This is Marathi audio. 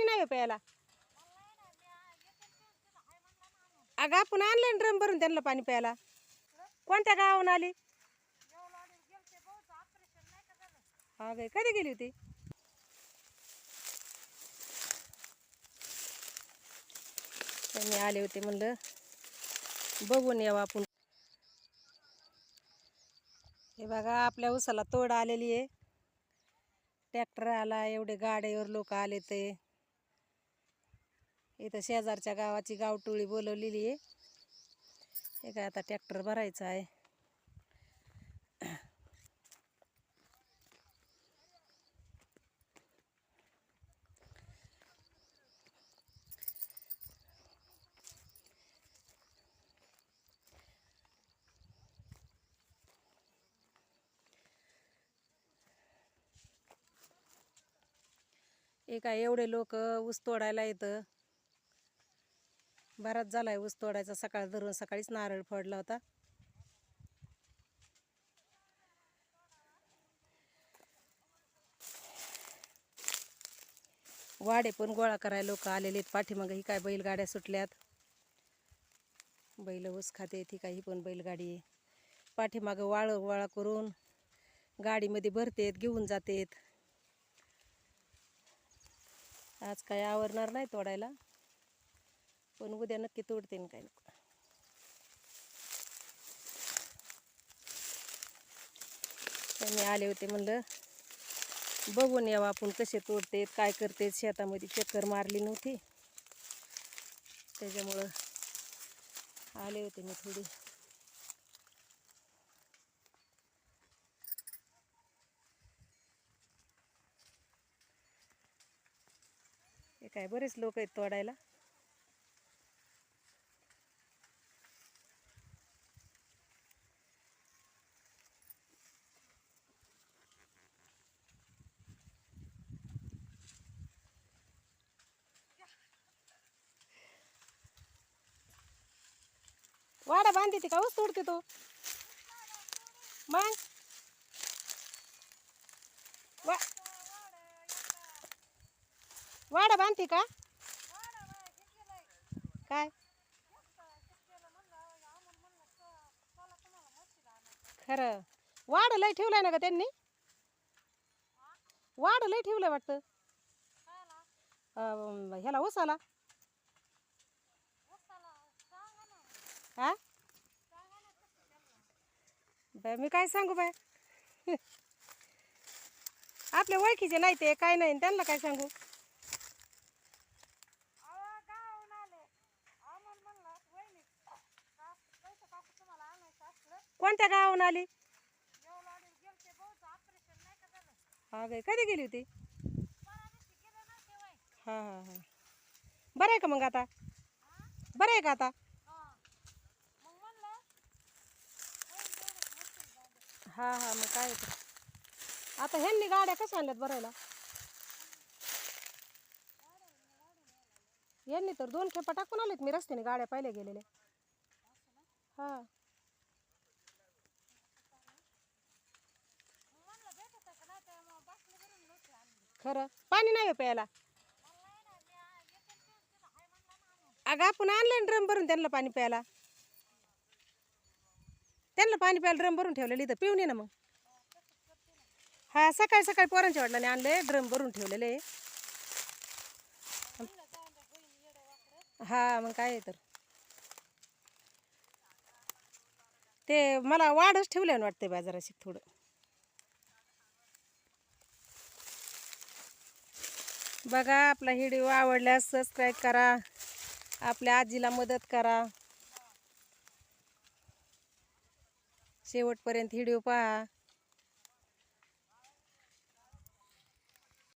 पाणी नाही हो प्यायला. अगं आपण आणलं ड्रम भरून त्यांना पाणी प्यायला. कोणत्या गावाहून आली? हा गे कधी गेली होती? त्यांनी आले होते म्हणलं बघून यावं आपण. हे बघा आपल्या उसाला तोड आलेली आहे. ट्रॅक्टर आला एवढे गाड्यावर लोक आले ते. इथं शेजारच्या गावाची गावटोळी बोलवलेली आहे. हे काय आता ट्रॅक्टर भरायचा आहे. एका एवढे लोक ऊस तोडायला येतं. बराच आहे ऊस तोडायचा. सकाळ धरून सकाळीच नारळ फोडला होता. वाडे पण गोळा करायला लोक आलेले आहेत. पाठीमागं ही काय बैलगाड्या सुटल्यात. बैल ऊस खाते ती काही पण बैलगाडी आहे. पाठीमागं वाळ वाळा करून गाडीमध्ये भरतेत घेऊन जातेत आज काय आवरणार नाही तोडायला? पण उद्या नक्की तोडते न काय नको त्यांनी आले होते म्हणलं बघून यावं आपण कसे तोडतेत काय करते शेतामध्ये चक्कर मारली नव्हती. त्याच्यामुळं आले होते मी थोडी. हे काय बरेच लोक आहेत तोडायला. वाडा बांधते ती का ऊस तोडते तो? मग? वा वाडा बांधते का? काय? खरं. वाड लय ठेवलंय ना का त्यांनी? वाड लय ठेवलंय वाटतं. ह्याला ऊसाला हा? बाय मी काय सांगू बाय आपल्या ओळखीचे नाही ते काय नाही त्यांना काय सांगू? कोणत्या गावाहून आली? हा गे कधी गेली होती? हा हा हा. बरं आहे का मग आता? बरं आहे का आता? हा हा मग काय होतं आता ह्यांनी गाड्या कशा आणल्यात भरायला? यांनी तर दोन खेपा टाकून आलेत मी रस्त्याने गाड्या पाहिल्या गेलेल्या. हा. खरं? पाणी नाही हो प्यायला. अगं आपण आणलं ड्रम भरून त्यांना पाणी प्यायला. त्यांना पाणी प्यायला ड्रम भरून ठेवलेलं इथं. पिऊन ये ना मग. हा सकाळी सकाळी पोरांच्या वडिलांनी आणले ड्रम भरून ठेवलेले. हा मग काय आहे तर. ते मला वाढच ठेवले वाटते बाजाराशी थोडं. बघा आपला व्हिडिओ आवडल्यास सबस्क्राईब करा. आपल्या आजीला मदत करा. शेवटपर्यंत व्हिडिओ पहा.